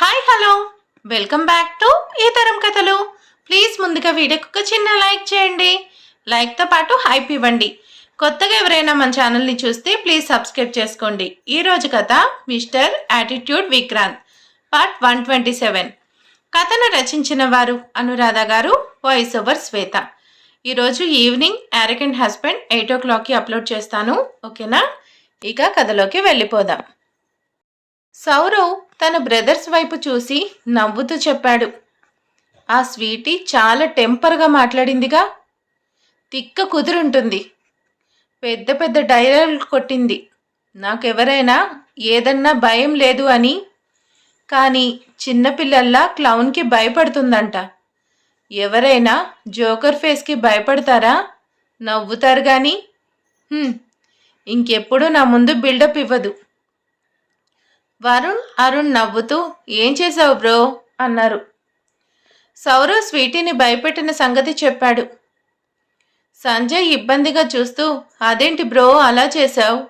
Hi hello. Welcome back to ఈ తరం కథలు. ప్లీజ్ ముందుగా వీడియోకి ఒక చిన్న లైక్ చేయండి. లైక్తో పాటు హైప్ ఇవ్వండి. కొత్తగా ఎవరైనా మన ఛానల్ని చూస్తే ప్లీజ్ సబ్స్క్రైబ్ చేసుకోండి. ఈరోజు కథ mister attitude Vikrant part one twenty seven. కథను రచించిన వారు అనురాధ గారు వాయిస్ ఓవర్ శ్వేత. ఈరోజు evening arrogant husband eight o క్లాక్కి అప్లోడ్ చేస్తాను. ఓకేనా? ఇక కథలోకి వెళ్ళిపోదాం. సౌరవ్ తన బ్రదర్స్ వైపు చూసి నవ్వుతూ చెప్పాడు. ఆ స్వీటీ చాలా టెంపర్గా మాట్లాడిందిగా. తిక్క కుదురుంటుంది. పెద్ద పెద్ద డైలాగులు కొట్టింది. నాకెవరైనా ఏదన్నా భయం లేదు అని. కానీ చిన్నపిల్లల్లా క్లౌన్కి భయపడుతుందంట. ఎవరైనా జోకర్ ఫేస్కి భయపడతారా? నవ్వుతారు కానీ ఇంకెప్పుడు నా ముందు బిల్డప్ ఇవ్వదు. వరుణ్ అరుణ్ నవ్వుతూ ఏం చేశావు బ్రో? అన్నారు. సౌరవ్ స్వీటీని భయపెట్టిన సంగతి చెప్పాడు. సంజయ్ ఇబ్బందిగా చూస్తూ అదేంటి బ్రో అలా చేశావు?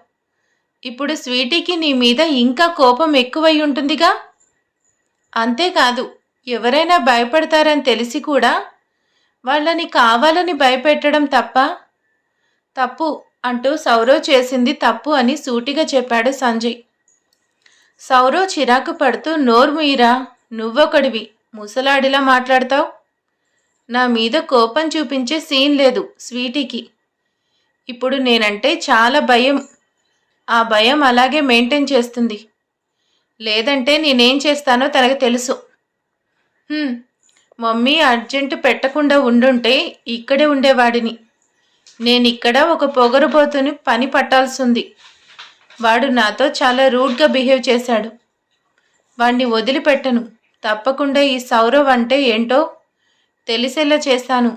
ఇప్పుడు స్వీటీకి నీ మీద ఇంకా కోపం ఎక్కువై ఉంటుందిగా? అంతేకాదు ఎవరైనా భయపడతారని తెలిసి కూడా వాళ్ళని కావాలని భయపెట్టడం తప్ప తప్పు అంటూ సౌరవ్ చేసింది తప్పు అని సూటిగా చెప్పాడు సంజయ్. సౌరవ్ చిరాకు పడుతూ నోరు నువ్వొకడివి ముసలాడిలా మాట్లాడతావు? నా మీద కోపం చూపించే సీన్ లేదు స్వీటీకి. ఇప్పుడు నేనంటే చాలా భయం. ఆ భయం అలాగే మెయింటైన్ చేస్తుంది. లేదంటే నేనేం చేస్తానో తనకు తెలుసు. మమ్మీ అర్జెంటు పెట్టకుండా ఉండుంటే ఇక్కడే ఉండేవాడిని. నేను ఇక్కడ ఒక పొగరుబోతుని పని పట్టాల్సింది. వాడు నాతో చాలా రూడ్గా బిహేవ్ చేశాడు. వాణ్ణి వదిలిపెట్టను. తప్పకుండా ఈ సౌరవ్ అంటే ఏంటో తెలిసేలా చేస్తాను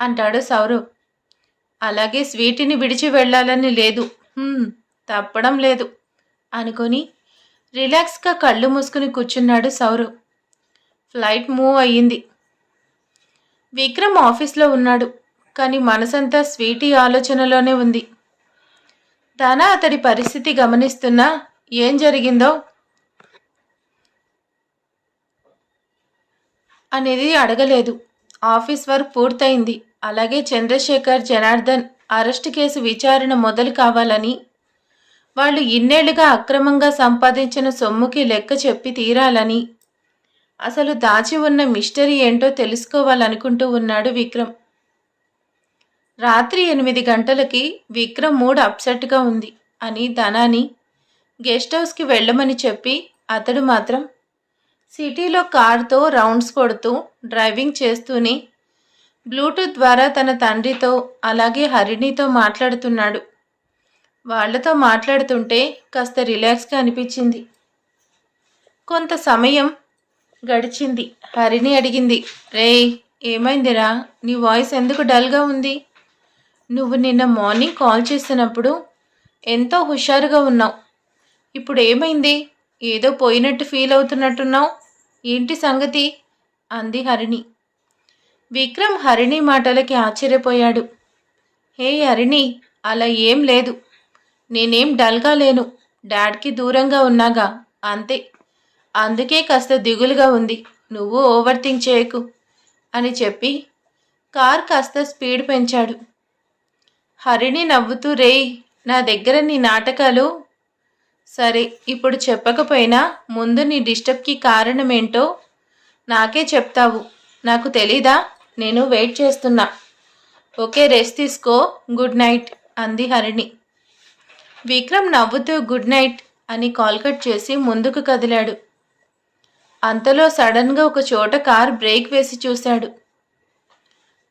అంటాడు సౌరవ్. అలాగే స్వీటిని విడిచి వెళ్ళాలని లేదు. తప్పడం లేదు అనుకొని రిలాక్స్గా కళ్ళు మూసుకుని కూర్చున్నాడు సౌరవ్. ఫ్లైట్ మూవ్ అయ్యింది. విక్రమ్ ఆఫీస్లో ఉన్నాడు కానీ మనసంతా స్వీటీ ఆలోచనలోనే ఉంది. ధన అతడి పరిస్థితి గమనిస్తున్నా ఏం జరిగిందో? అనేది అడగలేదు. ఆఫీస్ వర్క్ పూర్తయింది. అలాగే చంద్రశేఖర్ జనార్దన్ అరెస్ట్ కేసు విచారణ మొదలు కావాలని వాళ్ళు ఇన్నేళ్ళుగా అక్రమంగా సంపాదించిన సొమ్ముకి లెక్క చెప్పి తీరాలని అసలు దాచి ఉన్న మిస్టరీ ఏంటో తెలుసుకోవాలనుకుంటూ ఉన్నాడు విక్రమ్. రాత్రి ఎనిమిది గంటలకి విక్రమ్ మూడ్ అప్సెట్గా ఉంది అని ధనాని గెస్ట్ హౌస్కి వెళ్ళమని చెప్పి అతడు మాత్రం సిటీలో కారుతో రౌండ్స్ కొడుతూ డ్రైవింగ్ చేస్తూనే బ్లూటూత్ ద్వారా తన తండ్రితో అలాగే హరిణితో మాట్లాడుతున్నాడు. వాళ్ళతో మాట్లాడుతుంటే కాస్త రిలాక్స్గా అనిపించింది. కొంత సమయం గడిచింది. హరిణి అడిగింది రేయ్ ఏమైందిరా? నీ వాయిస్ ఎందుకు డల్గా ఉంది? నువ్వు నిన్న మార్నింగ్ కాల్ చేసినప్పుడు ఎంతో హుషారుగా ఉన్నావు. ఇప్పుడు ఏమైంది ఏదో పోయినట్టు ఫీల్ అవుతున్నట్టున్నావు. ఏంటి సంగతి? అంది హరిణి. విక్రమ్ హరిణి మాటలకి ఆశ్చర్యపోయాడు. హే హరిణి అలా ఏం లేదు. నేనేం డల్గా లేను. డాడ్కి దూరంగా ఉన్నాగా. అంతే. అందుకే కాస్త దిగులుగా ఉంది. నువ్వు ఓవర్ థింక్ చేయకు అని చెప్పి కార్ కాస్త స్పీడ్ పెంచాడు. హరిణి నవ్వుతూ రేయ్ నా దగ్గర నీ నాటకాలు సరే ఇప్పుడు చెప్పకపోయినా ముందు నీ డిస్టర్బ్కి కారణమేంటో నాకే చెప్తావు. నాకు తెలీదా? నేను వెయిట్ చేస్తున్నా. ఓకే రెస్ట్ తీసుకో. గుడ్ నైట్ అంది హరిణి విక్రమ్ నవ్వుతూ గుడ్ నైట్ అని కాల్ కట్ చేసి ముందుకు కదిలాడు. అంతలో సడన్గా ఒక చోట కార్ బ్రేక్ వేసి చూశాడు.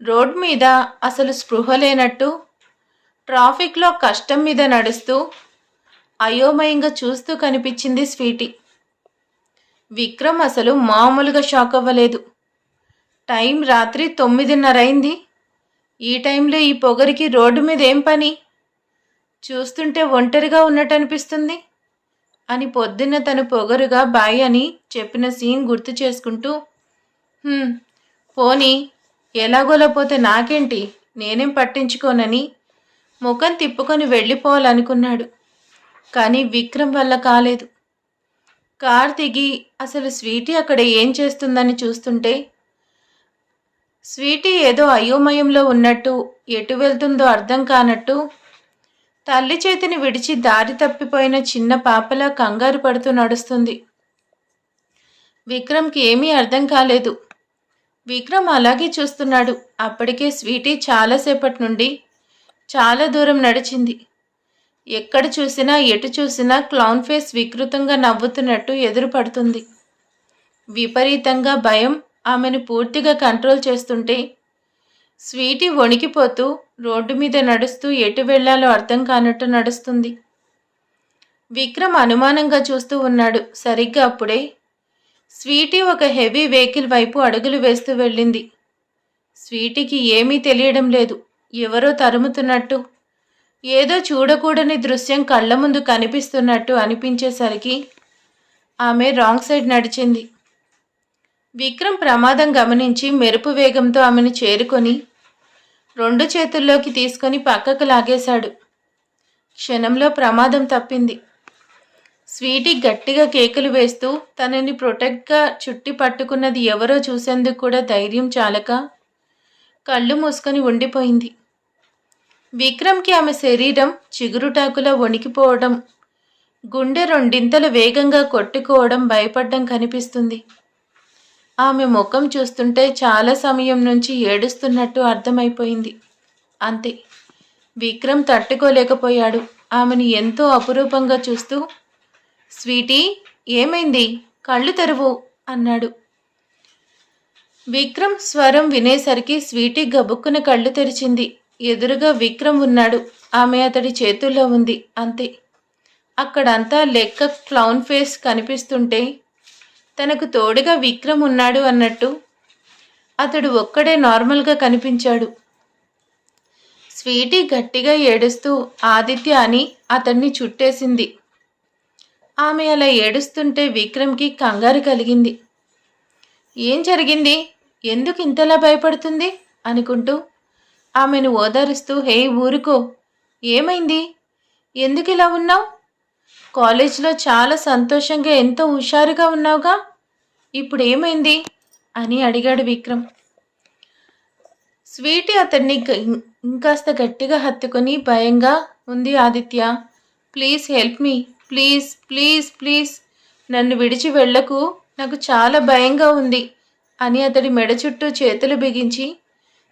రోడ్ మీద అసలు స్పృహ లేనట్టు ట్రాఫిక్లో కష్టం మీద నడుస్తూ అయోమయంగా చూస్తూ కనిపించింది స్వీటీ. విక్రమ్ అసలు మామూలుగా షాక్ అవ్వలేదు. టైం రాత్రి తొమ్మిదిన్నర అయింది. ఈ టైంలో ఈ పొగరికి రోడ్డు మీద ఏం పని? చూస్తుంటే ఒంటరిగా ఉన్నట్టు అనిపిస్తుంది అని పొద్దున్న తను పొగరుగా బాయ్ అని చెప్పిన సీన్ గుర్తు చేసుకుంటూ పోనీ ఎలాగోలా పోతే నాకేంటి? నేనేం పట్టించుకోనని ముఖం తిప్పుకొని వెళ్ళిపోవాలనుకున్నాడు. కానీ విక్రమ్ వల్ల కాలేదు. కార్ దిగి అసలు స్వీటీ అక్కడ ఏం చేస్తుందని చూస్తుంటే స్వీటీ ఏదో అయోమయంలో ఉన్నట్టు ఎటు వెళ్తుందో అర్థం కానట్టు తల్లి చేతిని విడిచి దారి తప్పిపోయిన చిన్న పాపలా కంగారు పడుతూ నడుస్తుంది. విక్రమ్కి ఏమీ అర్థం కాలేదు. విక్రమ్ అలాగే చూస్తున్నాడు. అప్పటికే స్వీటీ చాలాసేపటి నుండి చాలా దూరం నడిచింది. ఎక్కడ చూసినా ఎటు చూసినా క్లౌన్ ఫేస్ వికృతంగా నవ్వుతున్నట్టు ఎదురుపడుతుంది. విపరీతంగా భయం ఆమెను పూర్తిగా కంట్రోల్ చేస్తుంటే స్వీటీ వణికిపోతూ రోడ్డు మీద నడుస్తూ ఎటు వెళ్ళాలో అర్థం కానట్టు నడుస్తుంది. విక్రమ్ అనుమానంగా చూస్తూ ఉన్నాడు. సరిగ్గా అప్పుడే స్వీటీ ఒక హెవీ వెహికల్ వైపు అడుగులు వేస్తూ వెళ్ళింది. స్వీటీకి ఏమీ తెలియడం లేదు. ఎవరో తరుముతున్నట్టు. ఏదో చూడకూడని దృశ్యం కళ్ళ ముందు కనిపిస్తున్నట్టు అనిపించేసరికి ఆమె రాంగ్ సైడ్ నడిచింది. విక్రమ్ ప్రమాదం గమనించి మెరుపు వేగంతో ఆమెను చేరుకొని రెండు చేతుల్లోకి తీసుకొని పక్కకు లాగేశాడు. క్షణంలో ప్రమాదం తప్పింది. స్వీటీ గట్టిగా కేకులు వేస్తూ తనని ప్రొటెక్ట్గా చుట్టి పట్టుకున్నది ఎవరో చూసేందుకు కూడా ధైర్యం చాలక కళ్ళు మూసుకొని ఉండిపోయింది. విక్రమ్కి ఆమె శరీరం చిగురుటాకులా వణికిపోవడం గుండె రెండింతలు వేగంగా కొట్టుకోవడం భయపడ్డం కనిపిస్తుంది. ఆమె ముఖం చూస్తుంటే చాలా సమయం నుంచి ఏడుస్తున్నట్టు అర్థమైపోయింది. అంతే. విక్రమ్ తట్టుకోలేకపోయాడు. ఆమెను ఎంతో అపురూపంగా చూస్తూ స్వీటీ ఏమైంది? కళ్ళు తెరువు అన్నాడు. విక్రమ్ స్వరం వినేసరికి స్వీటీ గబుక్కున కళ్ళు తెరిచింది. ఎదురుగా విక్రమ్ ఉన్నాడు. ఆమె అతడి చేతుల్లో ఉంది. అంతే. అక్కడంతా లెక్క క్లౌన్ ఫేస్ కనిపిస్తుంటే తనకు తోడుగా విక్రమ్ ఉన్నాడు అన్నట్టు అతడు ఒక్కడే నార్మల్గా కనిపించాడు. స్వీటీ గట్టిగా ఏడుస్తూ ఆదిత్య అని అతన్ని చుట్టేసింది. ఆమె అలా ఏడుస్తుంటే విక్రమ్కి కంగారు కలిగింది. ఏం జరిగింది? ఎందుకు ఇంతలా భయపడుతుంది? అనుకుంటూ ఆమెను ఓదారుస్తూ హే ఊరుకో. ఏమైంది? ఎందుకు ఇలా ఉన్నావు? కాలేజ్లో చాలా సంతోషంగా ఎంతో హుషారుగా ఉన్నావుగా. ఇప్పుడు ఏమైంది అని అడిగాడు విక్రమ్. స్వీటీ అతన్ని ఇంకాస్త గట్టిగా హత్తుకొని భయంగా ఉంది Aditya. Please help me. Please please please. నన్ను విడిచి వెళ్ళకు. నాకు చాలా భయంగా ఉంది. అని అతడి మెడ చుట్టూ చేతులు బిగించి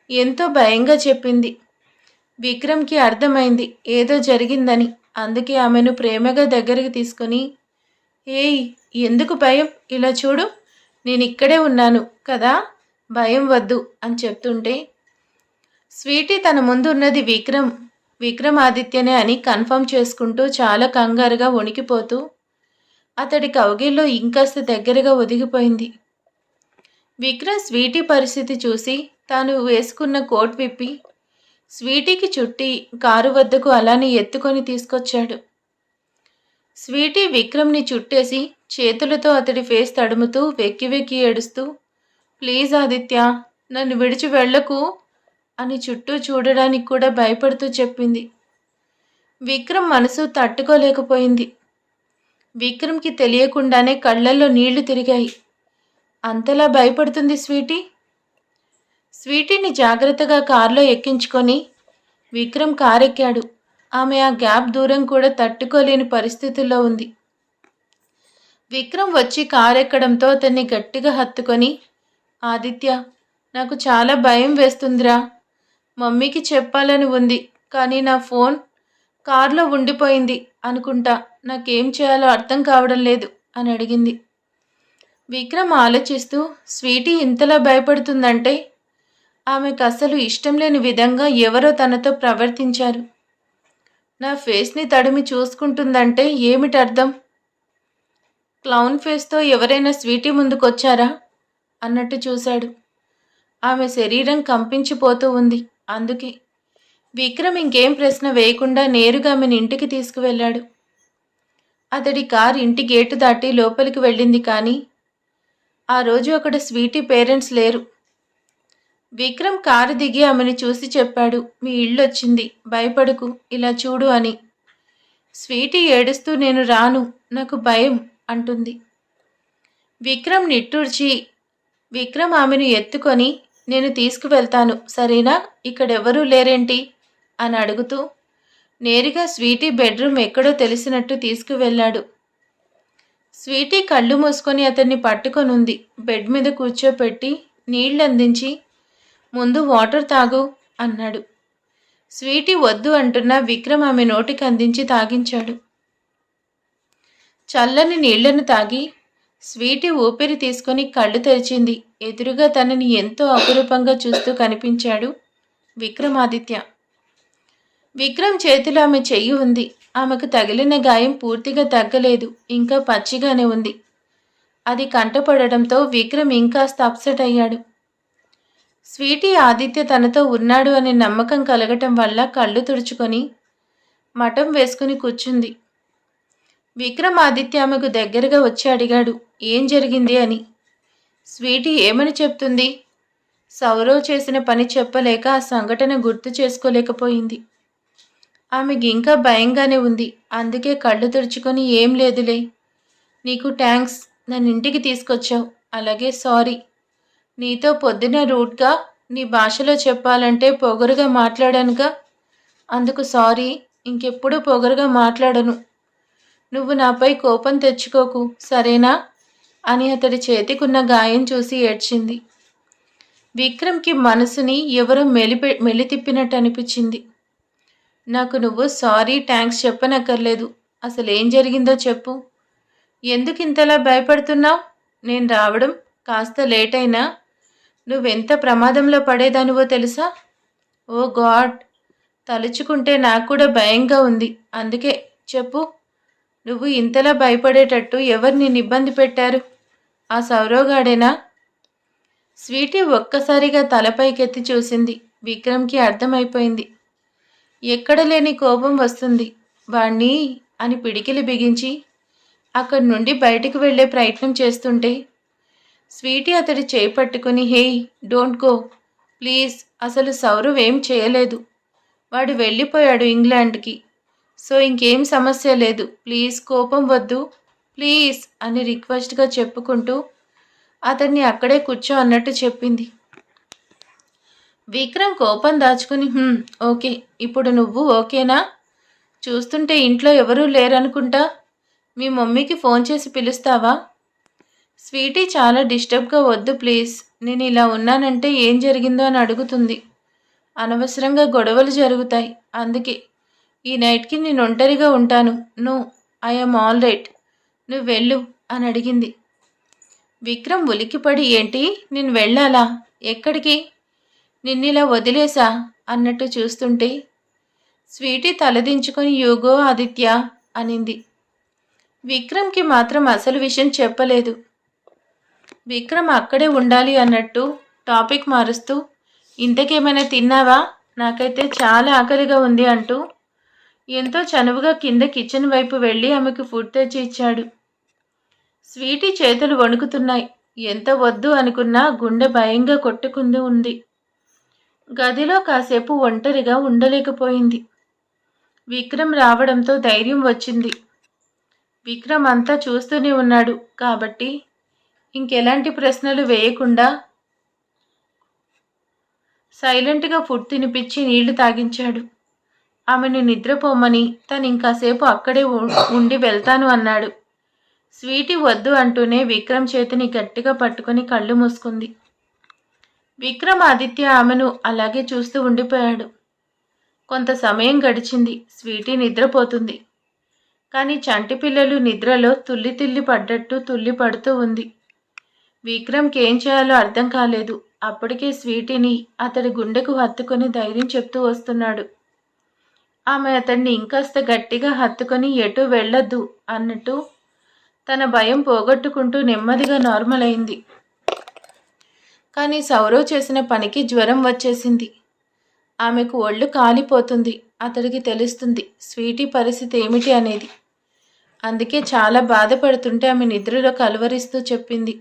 ఎంతో భయంగా చెప్పింది. విక్రమ్కి అర్థమైంది ఏదో జరిగిందని. అందుకే ఆమెను ప్రేమగా దగ్గరికి తీసుకొని ఏయ్ ఎందుకు భయం? ఇలా చూడు నేను ఇక్కడే ఉన్నాను కదా భయం వద్దు అని చెప్తుంటే స్వీటీ తన ముందు ఉన్నది విక్రమ్ విక్రమాదిత్యనే అని కన్ఫర్మ్ చేసుకుంటూ చాలా కంగారుగా వణికిపోతూ అతడి కౌగిల్లో ఇంకాస్త దగ్గరగా ఒదిగిపోయింది. విక్రమ్ స్వీటీ పరిస్థితి చూసి తాను వేసుకున్న కోట్ విప్పి స్వీటీకి చుట్టి కారు వద్దకు అలానే ఎత్తుకొని తీసుకొచ్చాడు. స్వీటీ విక్రమ్ని చుట్టేసి చేతులతో అతడి ఫేస్ తడుముతూ వెక్కి వెక్కి ఏడుస్తూ ప్లీజ్ ఆదిత్య నన్ను విడిచి వెళ్ళకు అని చుట్టూ చూడడానికి కూడా భయపడుతూ చెప్పింది. విక్రమ్ మనసు తట్టుకోలేకపోయింది. విక్రమ్కి తెలియకుండానే కళ్ళల్లో నీళ్ళు తిరిగాయి. అంతలా భయపడుతుంది స్వీటీ? స్వీటీని జాగ్రత్తగా కారులో ఎక్కించుకొని విక్రమ్ కారెక్కాడు. ఆమె ఆ గ్యాప్ దూరం కూడా తట్టుకోలేని పరిస్థితుల్లో ఉంది. విక్రమ్ వచ్చి కారెక్కడంతో అతన్ని గట్టిగా హత్తుకొని ఆదిత్య నాకు చాలా భయం వేస్తుందిరా. మమ్మీకి చెప్పాలని ఉంది కానీ నా ఫోన్ కారులో ఉండిపోయింది అనుకుంటా. నాకేం చేయాలో అర్థం కావడం లేదు అని అడిగింది. విక్రమ్ ఆలోచిస్తూ స్వీటీ ఇంతలా భయపడుతుందంటే? ఆమెకు అసలు ఇష్టం లేని విధంగా ఎవరో తనతో ప్రవర్తించారు. నా ఫేస్ని తడిమి చూసుకుంటుందంటే ఏమిటి అర్థం క్లౌన్ ఫేస్తో ఎవరైనా స్వీటీ ముందుకొచ్చారా? అన్నట్టు చూశాడు. ఆమె శరీరం కంపించిపోతూ ఉంది. అందుకే విక్రమ్ ఇంకేం ప్రశ్న వేయకుండా నేరుగా ఆమెను ఇంటికి తీసుకువెళ్ళాడు. అతడి కార్ ఇంటి గేటు దాటి లోపలికి వెళ్ళింది కానీ ఆ రోజు అక్కడ స్వీటీ పేరెంట్స్ లేరు. విక్రమ్ కారు దిగి ఆమెను చూసి చెప్పాడు మీ ఇల్లు వచ్చింది భయపడకు ఇలా చూడు అని. స్వీటీ ఏడుస్తూ నేను రాను నాకు భయం అంటుంది. విక్రమ్ నిట్టూర్చి విక్రమ్ ఆమెను ఎత్తుకొని నేను తీసుకువెళ్తాను సరేనా? ఇక్కడెవరూ లేరేంటి? అని అడుగుతూ నేరుగా స్వీటీ బెడ్రూమ్ ఎక్కడో తెలిసినట్టు తీసుకువెళ్ళాడు. స్వీటీ కళ్ళు మూసుకొని అతన్ని పట్టుకొనుంది. బెడ్ మీద కూర్చోపెట్టి నీళ్ళందించి ముందు వాటర్ తాగు అన్నాడు. స్వీటీ వద్దు అంటున్న విక్రమ్ ఆమె నోటికి అందించి తాగించాడు. చల్లని నీళ్ళను తాగి స్వీటీ ఊపిరి తీసుకొని కళ్ళు తెరిచింది. ఎదురుగా తనని ఎంతో అపురూపంగా చూస్తూ కనిపించాడు విక్రమాదిత్య. విక్రమ్ చేతిలో ఆమె చెయ్యి ఉంది. ఆమెకు తగిలిన గాయం పూర్తిగా తగ్గలేదు. ఇంకా పచ్చిగానే ఉంది. అది కంటపడడంతో విక్రమ్ ఇంకాస్త అప్సెట్ అయ్యాడు. స్వీటీ ఆదిత్య తనతో ఉన్నాడు అనే నమ్మకం కలగటం వల్ల కళ్ళు తుడుచుకొని మఠం వేసుకుని కూర్చుంది. విక్రమ్ ఆదిత్య ఆమెకు దగ్గరగా వచ్చి అడిగాడు ఏం జరిగింది అని? స్వీటీ ఏమని చెప్తుంది? సౌరవ్ చేసిన పని చెప్పలేక ఆ సంఘటన గుర్తు చేసుకోలేకపోయింది. ఆమెకి ఇంకా భయంగానే ఉంది. అందుకే కళ్ళు తుడుచుకొని ఏం లేదులే. నీకు థ్యాంక్స్ నన్ను ఇంటికి తీసుకొచ్చావు. అలాగే సారీ. నీతో పొద్దున రూట్గా నీ భాషలో చెప్పాలంటే పొగరుగా మాట్లాడానుగా. అందుకు సారీ. ఇంకెప్పుడు పొగరుగా మాట్లాడను. నువ్వు నాపై కోపం తెచ్చుకోకు. సరేనా? అని అతడి చేతికున్న గాయం చూసి ఏడ్చింది. విక్రమ్కి మనసుని ఎవరో మెలిపె మెలితిప్పినట్టు అనిపించింది. నాకు నువ్వు సారీ థ్యాంక్స్ చెప్పనక్కర్లేదు. అసలు ఏం జరిగిందో చెప్పు. ఎందుకు ఇంతలా భయపడుతున్నావు? నేను రావడం కాస్త లేట్ అయినా నువ్వెంత ప్రమాదంలో పడేదానివో తెలుసా? Oh God! తలుచుకుంటే నాకు కూడా భయంగా ఉంది. అందుకే చెప్పు. నువ్వు ఇంతలా భయపడేటట్టు ఎవరు నేను ఇబ్బంది పెట్టారు? ఆ సౌరవగాడేనా? స్వీటీ ఒక్కసారిగా తలపైకెత్తి చూసింది. విక్రమ్కి అర్థమైపోయింది. ఎక్కడ లేని కోపం వస్తుంది. వాణ్ణి అని పిడికిలి బిగించి అక్కడి నుండి బయటికి వెళ్ళే ప్రయత్నం చేస్తుంటే స్వీటీ అతడి చేయి పట్టుకుని హే డోంట్ గో. ప్లీజ్ అసలు సౌరవ్ ఏం చేయలేదు. వాడు వెళ్ళిపోయాడు ఇంగ్లాండ్కి. సో ఇంకేం సమస్య లేదు. ప్లీజ్ కోపం వద్దు. ప్లీజ్ అని రిక్వెస్ట్గా చెప్పుకుంటూ అతన్ని అక్కడే కూర్చో అన్నట్టు చెప్పింది. విక్రమ్ కోపం దాచుకుని ఓకే. ఇప్పుడు నువ్వు ఓకేనా? చూస్తుంటే ఇంట్లో ఎవరూ లేరనుకుంటా? మీ మమ్మీకి ఫోన్ చేసి పిలుస్తావా? స్వీటీ చాలా డిస్టర్బ్గా వద్దు ప్లీజ్. నేను ఇలా ఉన్నానంటే ఏం జరిగిందో అని అడుగుతుంది. అనవసరంగా గొడవలు జరుగుతాయి. అందుకే ఈ నైట్కి నేను ఒంటరిగా ఉంటాను. No I'm all right. నువ్వు వెళ్ళు అని అడిగింది. విక్రమ్ ఉలిక్కిపడి ఏంటి? నేను వెళ్ళాలా? ఎక్కడికి? నిన్నిలా వదిలేశా అన్నట్టు చూస్తుంటే. స్వీటీ తలదించుకొని యోగో ఆదిత్య అనింది. విక్రమ్కి మాత్రం అసలు విషయం చెప్పలేదు. విక్రమ్ అక్కడే ఉండాలి అన్నట్టు టాపిక్ మారుస్తూ ఇంతకేమైనా తిన్నావా? నాకైతే చాలా ఆకలిగా ఉంది అంటూ ఎంతో చనువుగా కింద కిచెన్ వైపు వెళ్ళి ఆమెకు ఫుడ్ తెచ్చి ఇచ్చాడు. స్వీటీ చేతులు వణుకుతున్నాయి. ఎంత వద్దు అనుకున్నా గుండె భయంగా కొట్టుకుంది ఉంది. గదిలో కాసేపు ఒంటరిగా ఉండలేకపోయింది. విక్రమ్ రావడంతో ధైర్యం వచ్చింది. విక్రమ్ అంతా చూస్తూనే ఉన్నాడు. కాబట్టి ఇంకెలాంటి ప్రశ్నలు వేయకుండా సైలెంట్గా ఫుడ్ తినిపించి నీళ్ళు తాగించాడు. ఆమెను నిద్రపోమని తను ఇంకాసేపు అక్కడే ఉండి వెళ్తాను అన్నాడు. స్వీటీ వద్దు అంటూనే విక్రమ్ చేతిని గట్టిగా పట్టుకొని కళ్ళు మూసుకుంది. విక్రమ్ ఆదిత్య ఆమెను అలాగే చూస్తూ ఉండిపోయాడు. కొంత సమయం గడిచింది. స్వీటీ నిద్రపోతుంది. కానీ చంటి పిల్లలు నిద్రలో తుల్లి తిల్లి పడ్డట్టు తుల్లి పడుతూ ఉంది. విక్రమ్కి ఏం చేయాలో అర్థం కాలేదు. అప్పటికే స్వీటీని అతడి గుండెకు హత్తుకొని ధైర్యం చెప్తూ వస్తున్నాడు. ఆమె అతన్ని ఇంకాస్త గట్టిగా హత్తుకొని ఎటు వెళ్ళొద్దు అన్నట్టు తన భయం పోగొట్టుకుంటూ నెమ్మదిగా నార్మల్ అయింది కానీ సౌరవ్ చేసిన పనికి జ్వరం వచ్చేసింది. ఆమెకు ఒళ్ళు కాలిపోతుంది. అతడికి తెలుస్తుంది స్వీటీ పరిస్థితి ఏమిటి అనేది. అందుకే చాలా బాధపడుతుంటే ఆమె నిద్రలో కలవరిస్తూ చెప్పింది.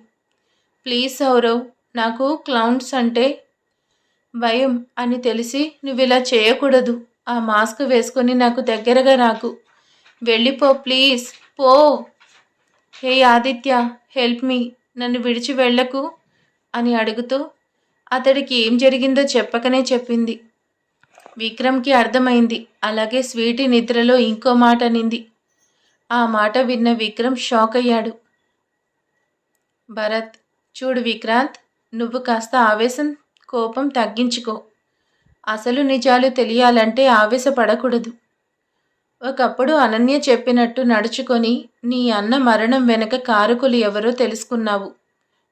ప్లీజ్ సౌరవ్ నాకు క్లౌన్స్ అంటే భయం అని తెలిసి నువ్వు ఇలా చేయకూడదు. ఆ మాస్క్ వేసుకొని నాకు దగ్గరగా రాకు. వెళ్ళిపో ప్లీజ్. పో. Hey Aditya help me. నన్ను విడిచి వెళ్ళకు. అని అడుగుతూ అతడికి ఏం జరిగిందో చెప్పకనే చెప్పింది. విక్రమ్కి అర్థమైంది. అలాగే స్వీటీ నిద్రలో ఇంకో మాట అనింది. ఆ మాట విన్న విక్రమ్ షాక్ అయ్యాడు. భరత్ చూడు విక్రాంత్ నువ్వు కాస్త ఆవేశం కోపం తగ్గించుకో. అసలు నిజాలు తెలియాలంటే ఆవేశపడకూడదు. ఒకప్పుడు అనన్య చెప్పినట్టు నడుచుకొని నీ అన్న మరణం వెనక కారకులు ఎవరో తెలుసుకున్నావు.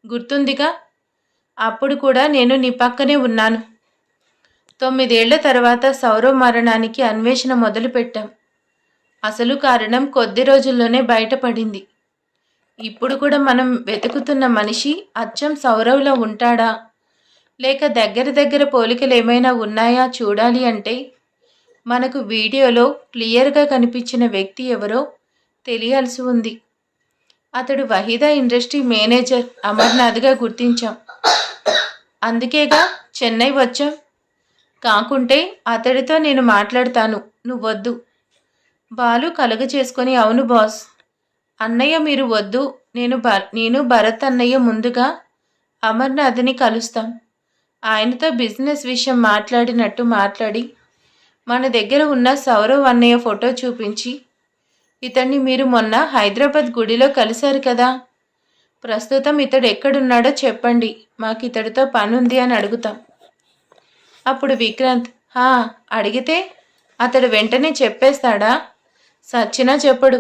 గుర్తుందిగా? అప్పుడు కూడా నేను నీ పక్కనే ఉన్నాను. తొమ్మిదేళ్ళ తర్వాత సౌరవ్ మరణానికి అన్వేషణ మొదలుపెట్టాం. అసలు కారణం కొద్ది రోజుల్లోనే బయటపడింది. ఇప్పుడు కూడా మనం వెతుకుతున్న మనిషి అచ్చం సౌరవ్లో ఉంటాడా? లేక దగ్గర దగ్గర పోలికలు ఏమైనా ఉన్నాయా చూడాలి అంటే? మనకు వీడియోలో క్లియర్గా కనిపించిన వ్యక్తి ఎవరో తెలియాల్సి ఉంది. అతడు వహీదా ఇండస్ట్రీ మేనేజర్ అమర్నాథ్గా గుర్తించాం. అందుకేగా చెన్నై వచ్చాం. కాకుంటే అతడితో నేను మాట్లాడతాను. నువ్వొద్దు. బాలు కలుగ చేసుకొని అవును బాస్. అన్నయ్య మీరు వద్దు. నేను భ నేను భరత్ అన్నయ్య ముందుగా అమర్నాథ్ని కలుస్తాం. ఆయనతో బిజినెస్ విషయం మాట్లాడినట్టు మాట్లాడి మన దగ్గర ఉన్న సౌరవ్ అన్నయ్య ఫోటో చూపించి ఇతన్ని మీరు మొన్న హైదరాబాద్ గుడిలో కలిశారు కదా. ప్రస్తుతం ఇతడు ఎక్కడున్నాడో చెప్పండి. మాకు ఇతడితో పనుంది అని అడుగుతాం. అప్పుడు విక్రాంత్ హా అడిగితే అతడు వెంటనే చెప్పేస్తాడా? సచ్చినా చెప్పడు.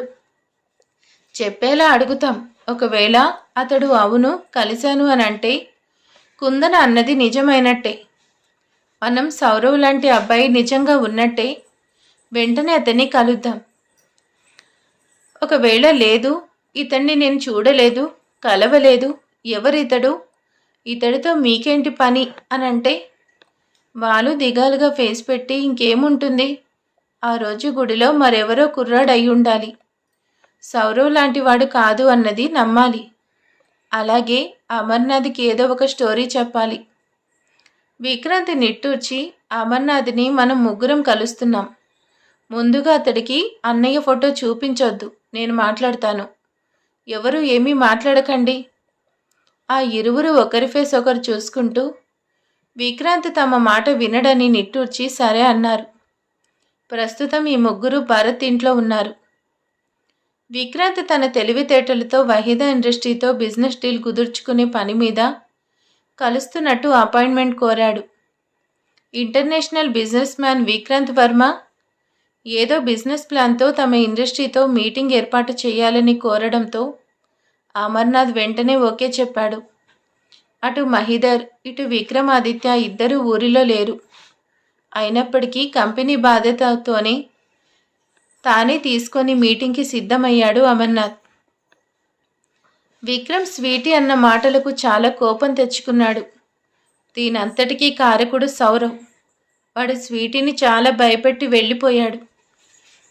చెప్పేలా అడుగుతాం. ఒకవేళ అతడు అవును కలిశాను అని అంటే కుందన అన్నది నిజమైనట్టే. మనం సౌరవ్ లాంటి అబ్బాయి నిజంగా ఉన్నట్టే. వెంటనే అతన్ని కలుద్దాం. ఒకవేళ లేదు ఇతన్ని నేను చూడలేదు. కలవలేదు. ఎవరితడు? ఇతడితో మీకేంటి పని? అని అంటే వాళ్ళు దిగాలుగా ఫేస్ పెట్టి ఇంకేముంటుంది? ఆ రోజు గుడిలో మరెవరో కుర్రాడు అయి ఉండాలి సౌరవ్ లాంటి వాడు కాదు అన్నది నమ్మాలి. అలాగే అమర్నాథ్కి ఏదో ఒక స్టోరీ చెప్పాలి. విక్రాంతి నిట్టూర్చి అమర్నాథ్ని మనం ముగ్గురం కలుస్తున్నాం. ముందుగా అతడికి అన్నయ్య ఫోటో చూపించొద్దు. నేను మాట్లాడతాను. ఎవరు ఏమీ మాట్లాడకండి. ఆ ఇరువురు ఒకరి ఫేస్ ఒకరు చూసుకుంటూ విక్రాంత్ తమ మాట వినడని నిట్టూర్చి సరే అన్నారు. ప్రస్తుతం ఈ ముగ్గురు భరత్ ఇంట్లో ఉన్నారు. విక్రాంత్ తన తెలివితేటలతో వహీదా ఇండస్ట్రీతో బిజినెస్ డీల్ కుదుర్చుకునే పని మీద కలుస్తున్నట్టు అపాయింట్మెంట్ కోరాడు. International business man Vikrant Varma ఏదో బిజినెస్ ప్లాన్తో తమ ఇండస్ట్రీతో మీటింగ్ ఏర్పాటు చేయాలని కోరడంతో అమర్నాథ్ వెంటనే ఓకే చెప్పాడు. అటు మహిదర్ ఇటు విక్రమాదిత్య ఇద్దరు ఊరిలో లేరు. అయినప్పటికీ కంపెనీ బాధ్యతతోనే తానే తీసుకొని మీటింగ్కి సిద్ధమయ్యాడు అమర్నాథ్. విక్రమ్ స్వీటీ అన్న మాటలకు చాలా కోపం తెచ్చుకున్నాడు. దీనంతటికీ కారకుడు సౌరవ్. వాడు స్వీటీని చాలా భయపెట్టి వెళ్ళిపోయాడు.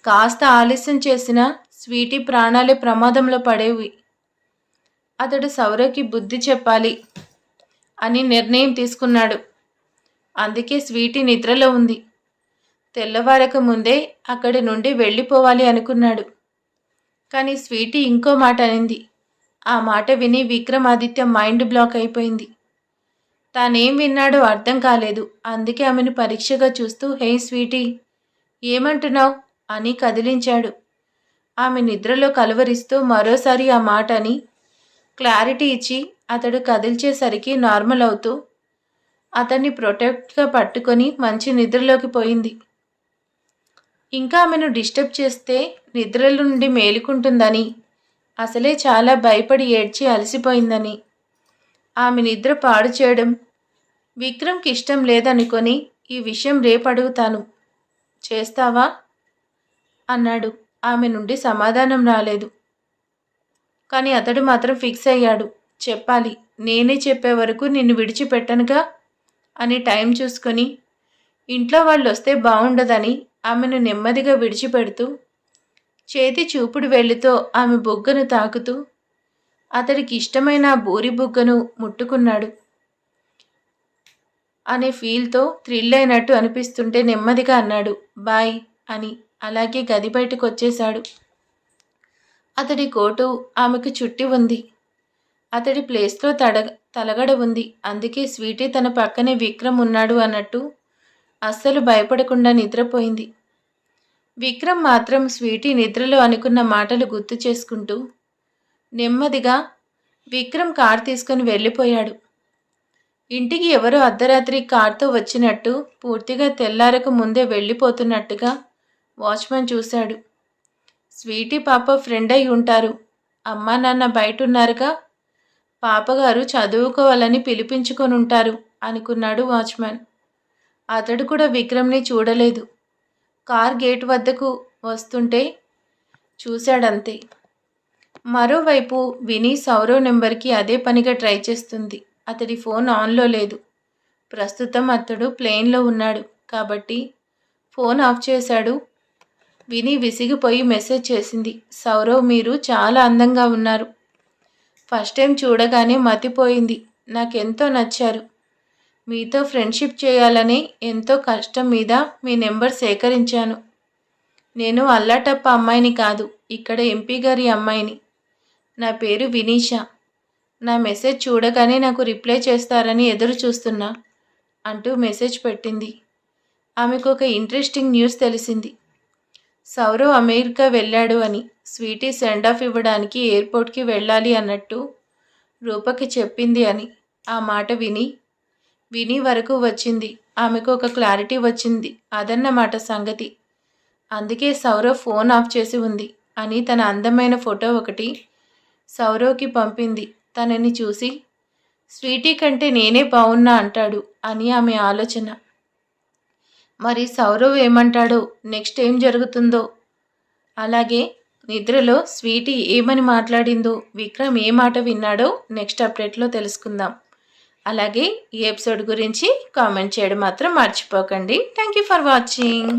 కాస్త ఆలస్యం చేసినా స్వీటీ ప్రాణాలే ప్రమాదంలో పడేవి. అతడు సౌరవ్కి బుద్ధి చెప్పాలి అని నిర్ణయం తీసుకున్నాడు. అందుకే స్వీటీ నిద్రలో ఉంది. తెల్లవారక ముందే అక్కడి నుండి వెళ్ళిపోవాలి అనుకున్నాడు. కానీ స్వీటీ ఇంకో మాట అనింది. ఆ మాట విని విక్రమాదిత్య మైండ్ బ్లాక్ అయిపోయింది. తానేం విన్నాడో అర్థం కాలేదు. అందుకే ఆమెను పరీక్షగా చూస్తూ హే స్వీటీ ఏమంటున్నావు? అని కదిలించాడు. ఆమె నిద్రలో కలవరిస్తూ మరోసారి ఆ మాట అని క్లారిటీ ఇచ్చి అతడు కదిల్చేసరికి నార్మల్ అవుతూ అతన్ని ప్రొటెక్ట్గా పట్టుకొని మంచి నిద్రలోకి పోయింది. ఇంకా ఆమెను డిస్టర్బ్ చేస్తే నిద్రల నుండి మేలుకుంటుందని అసలే చాలా భయపడి ఏడ్చి అలసిపోయిందని. ఆమె నిద్ర పాడు చేయడం విక్రమ్కి ఇష్టం లేదనుకొని ఈ విషయం రేపు అడుగుతాను చేస్తావా? అన్నాడు. ఆమె నుండి సమాధానం రాలేదు. కానీ అతడు మాత్రం ఫిక్స్ అయ్యాడు. చెప్పాలి నేనే చెప్పే వరకు నిన్ను విడిచిపెట్టనుగా? అని టైం చూసుకొని ఇంట్లో వాళ్ళు వస్తే బాగుండదని ఆమెను నెమ్మదిగా విడిచిపెడుతూ చేతి చూపుడు వెళ్ళితో ఆమె బుగ్గను తాకుతూ అతడికి ఇష్టమైన బోరి బూరి బుగ్గను ముట్టుకున్నాడు. అనే ఫీల్తో థ్రిల్ అయినట్టు అనిపిస్తుంటే నెమ్మదిగా అన్నాడు. బాయ్ అని. అలాగే గది బయటకు వచ్చేశాడు అతడి కోటు ఆమెకు చుట్టి ఉంది. అతడి ప్లేస్లో తడ తలగడ ఉంది. అందుకే స్వీటీ తన పక్కనే విక్రమ్ ఉన్నాడు అన్నట్టు అస్సలు భయపడకుండా నిద్రపోయింది. విక్రమ్ మాత్రం స్వీటీ నిద్రలో అనుకున్న మాటలు గుర్తు చేసుకుంటూ నెమ్మదిగా విక్రమ్ కార్ తీసుకొని వెళ్ళిపోయాడు. ఇంటికి ఎవరో అర్ధరాత్రి కార్తో వచ్చినట్టు పూర్తిగా తెల్లారకు ముందే వెళ్ళిపోతున్నట్టుగా వాచ్మెన్ చూశాడు. స్వీటీ పాప ఫ్రెండ్ అయి ఉంటారు. అమ్మా నాన్న బయట ఉన్నారుగా పాపగారు చదువుకోవాలని పిలిపించుకొని ఉంటారు అనుకున్నాడు వాచ్మెన్ అతడు కూడా విక్రమ్ని చూడలేదు. కార్ గేట్ వద్దకు వస్తుంటే చూశాడంతే. మరోవైపు విని సౌరవ్ నెంబర్కి అదే పనిగా ట్రై చేస్తుంది. అతడి ఫోన్ ఆన్లో లేదు. ప్రస్తుతం అతడు ప్లేన్లో ఉన్నాడు కాబట్టి ఫోన్ ఆఫ్ చేశాడు. విని విసిగిపోయి మెసేజ్ చేసింది. సౌరవ్ మీరు చాలా అందంగా ఉన్నారు. ఫస్ట్ టైం చూడగానే మతిపోయింది. నాకెంతో నచ్చారు. మీతో ఫ్రెండ్షిప్ చేయాలని ఎంతో కష్టం మీద మీ నెంబర్ సేకరించాను. నేను అల్లాటప్ప అమ్మాయిని కాదు ఇక్కడ ఎంపీ గారి అమ్మాయిని. నా పేరు వినీషా. నా మెసేజ్ చూడగానే నాకు రిప్లై చేస్తారని ఎదురు చూస్తున్నా అంటూ మెసేజ్ పెట్టింది. ఆమెకు ఒక ఇంట్రెస్టింగ్ న్యూస్ తెలిసింది. సౌరవ్ అమెరికా వెళ్ళాడు అని స్వీటీ సెండ్ ఆఫ్ ఇవ్వడానికి ఎయిర్పోర్ట్కి వెళ్ళాలి అన్నట్టు రూపకి చెప్పింది అని. ఆ మాట విని విని వరకు వచ్చింది. ఆమెకు ఒక క్లారిటీ వచ్చింది. అదన్నమాట సంగతి. అందుకే సౌరవ్ ఫోన్ ఆఫ్ చేసి ఉంది అని తన అందమైన ఫోటో ఒకటి సౌరవ్కి పంపింది. తనని చూసి స్వీటీ కంటే నేనే బాగున్నా అంటాడు అని ఆమె ఆలోచన. మరి సౌరవ్ ఏమంటాడో? నెక్స్ట్ ఏం జరుగుతుందో? అలాగే నిద్రలో స్వీటీ ఏమని మాట్లాడిందో విక్రమ్ ఏ మాట విన్నాడో నెక్స్ట్ అప్డేట్లో తెలుసుకుందాం. అలాగే ఈ ఎపిసోడ్ గురించి కామెంట్ చేయడం మాత్రం మర్చిపోకండి. Thank you for watching.